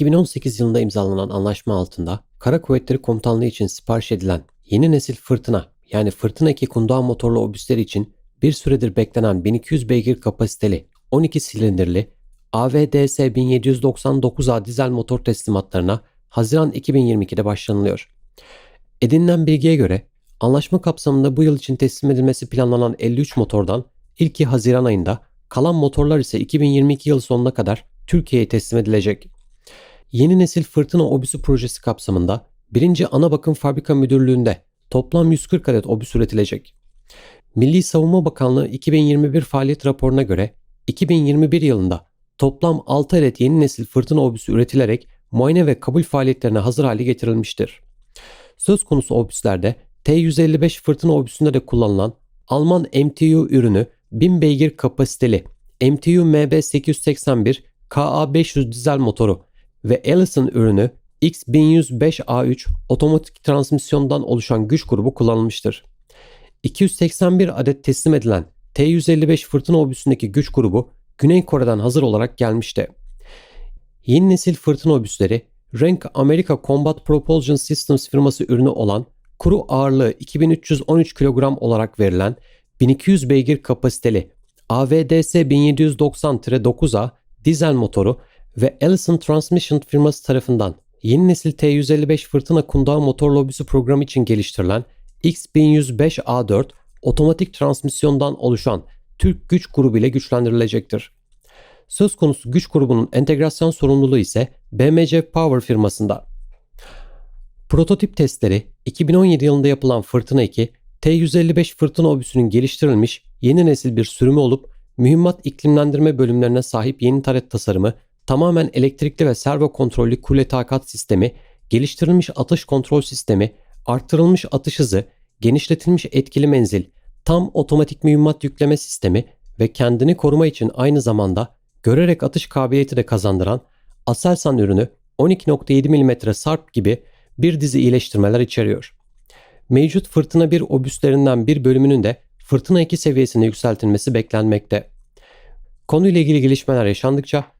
2018 yılında imzalanan anlaşma altında Kara Kuvvetleri Komutanlığı için sipariş edilen yeni nesil fırtına yani Fırtına 2 kundağı motorlu obüsler için bir süredir beklenen 1200 beygir kapasiteli 12 silindirli AVDS 1799A dizel motor teslimatlarına Haziran 2022'de başlanılıyor. Edinilen bilgiye göre anlaşma kapsamında bu yıl için teslim edilmesi planlanan 53 motordan ilki Haziran ayında, kalan motorlar ise 2022 yılı sonuna kadar Türkiye'ye teslim edilecek. Yeni nesil fırtına obüsü projesi kapsamında 1. Ana Bakım Fabrika Müdürlüğü'nde toplam 140 adet obüs üretilecek. Milli Savunma Bakanlığı 2021 faaliyet raporuna göre 2021 yılında toplam 6 adet yeni nesil fırtına obüsü üretilerek muayene ve kabul faaliyetlerine hazır hale getirilmiştir. Söz konusu obüslerde T-155 fırtına obüsünde de kullanılan Alman MTU ürünü 1000 beygir kapasiteli MTU MB881 KA500 dizel motoru ve Allison ürünü X1105A3 otomatik transmisyondan oluşan güç grubu kullanılmıştır. 281 adet teslim edilen T-155 fırtına obüsündeki güç grubu Güney Kore'den hazır olarak gelmişti. Yeni nesil fırtına obüsleri Rank America Combat Propulsion Systems firması ürünü olan kuru ağırlığı 2313 kilogram olarak verilen 1200 beygir kapasiteli AVDS 1790-9A dizel motoru ve Allison Transmission firması tarafından yeni nesil T155 fırtına kundağı motor lobisi programı için geliştirilen X1105A4 otomatik transmisyondan oluşan Türk güç grubu ile güçlendirilecektir. Söz konusu güç grubunun entegrasyon sorumluluğu ise BMC Power firmasında. Prototip testleri 2017 yılında yapılan Fırtına 2, T155 fırtına obüsünün geliştirilmiş yeni nesil bir sürümü olup mühimmat iklimlendirme bölümlerine sahip yeni taret tasarımı, tamamen elektrikli ve servo kontrollü kule takat sistemi, geliştirilmiş atış kontrol sistemi, arttırılmış atış hızı, genişletilmiş etkili menzil, tam otomatik mühimmat yükleme sistemi ve kendini koruma için aynı zamanda görerek atış kabiliyeti de kazandıran Aselsan ürünü 12.7 mm sarp gibi bir dizi iyileştirmeler içeriyor. Mevcut Fırtına 1 obüslerinden bir bölümünün de Fırtına 2 seviyesine yükseltilmesi beklenmekte. Konuyla ilgili gelişmeler yaşandıkça